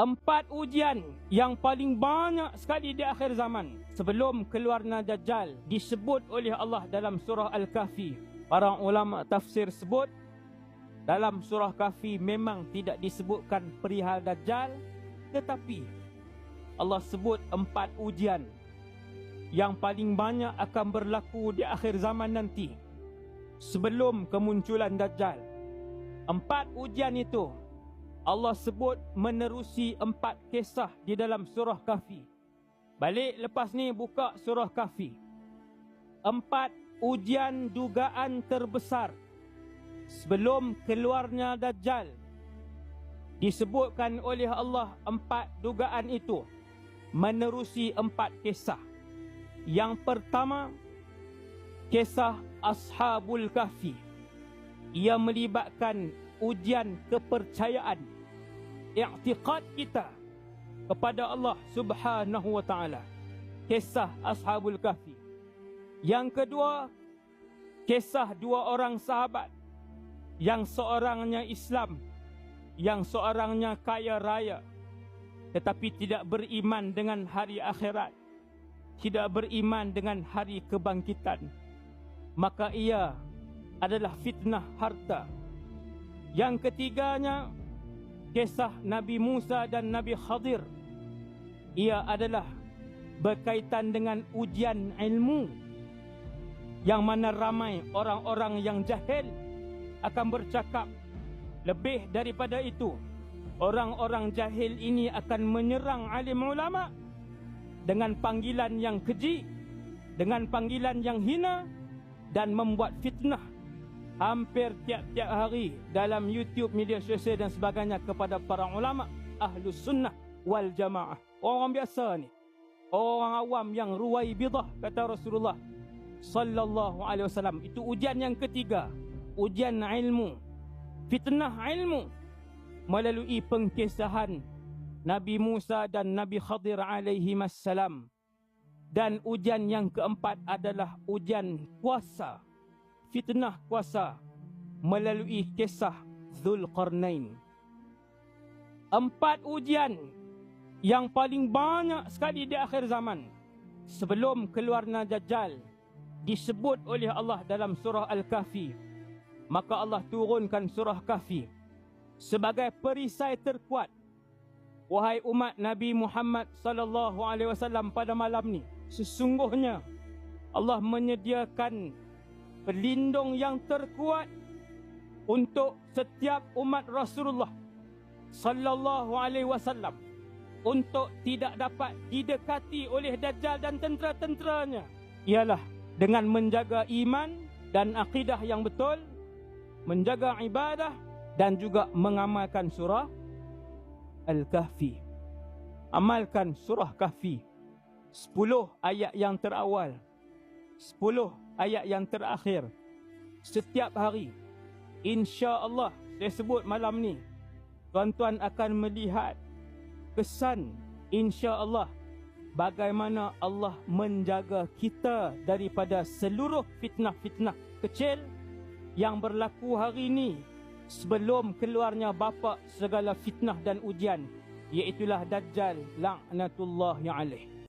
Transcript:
empat ujian yang paling banyak sekali di akhir zaman sebelum keluarnya Dajjal disebut oleh Allah dalam surah Al-Kahfi. Para ulama tafsir sebut dalam surah Kahfi memang tidak disebutkan perihal Dajjal tetapi Allah sebut empat ujian yang paling banyak akan berlaku di akhir zaman nanti sebelum kemunculan Dajjal. Empat ujian itu Allah sebut menerusi empat kisah di dalam surah Kahfi. Balik lepas ni buka surah Kahfi. Empat ujian dugaan terbesar sebelum keluarnya Dajjal. Disebutkan oleh Allah empat dugaan itu menerusi empat kisah. Yang pertama, kisah Ashabul Kahfi. Ia melibatkan ujian kepercayaan i'tiqad kita kepada Allah Subhanahu wa taala. Kisah Ashabul Kahfi. Yang kedua, kisah dua orang sahabat yang seorangnya Islam, yang seorangnya kaya raya tetapi tidak beriman dengan hari akhirat, tidak beriman dengan hari kebangkitan. Maka ia adalah fitnah harta. Yang ketiganya kisah Nabi Musa dan Nabi Khadir. Ia adalah berkaitan dengan ujian ilmu yang mana ramai orang-orang yang jahil akan bercakap lebih daripada itu orang-orang jahil ini akan menyerang alim ulama dengan panggilan yang keji dengan panggilan yang hina dan membuat fitnah hampir tiap-tiap hari dalam YouTube, media sosial dan sebagainya kepada para ulama ahlus sunnah wal jamaah. Orang biasa ni. Orang awam yang ruwai bidah kata Rasulullah sallallahu alaihi wasallam. Itu ujian yang ketiga. Ujian ilmu. Fitnah ilmu melalui pengkisahan Nabi Musa dan Nabi Khadir alaihi wassalam. Dan ujian yang keempat adalah ujian kuasa fitnah kuasa melalui kisah Zulkarnain. Empat ujian yang paling banyak sekali di akhir zaman sebelum keluarnya Dajjal disebut oleh Allah dalam surah Al-Kahfi. Maka Allah turunkan surah Kahfi sebagai perisai terkuat wahai umat Nabi Muhammad sallallahu alaihi wasallam pada malam ni sesungguhnya Allah menyediakan pelindung yang terkuat untuk setiap umat Rasulullah sallallahu alaihi wasallam untuk tidak dapat didekati oleh dajjal dan tentera-tenteranya ialah dengan menjaga iman dan akidah yang betul menjaga ibadah dan juga mengamalkan surah al-kahfi. Amalkan surah kahfi. 10 ayat yang terawal. 10 ayat yang terakhir. Setiap hari insya-Allah saya sebut malam ni tuan-tuan akan melihat kesan insya-Allah bagaimana Allah menjaga kita daripada seluruh fitnah-fitnah kecil yang berlaku hari ini sebelum keluarnya bapa segala fitnah dan ujian iaitu dajjal laknatullah alaih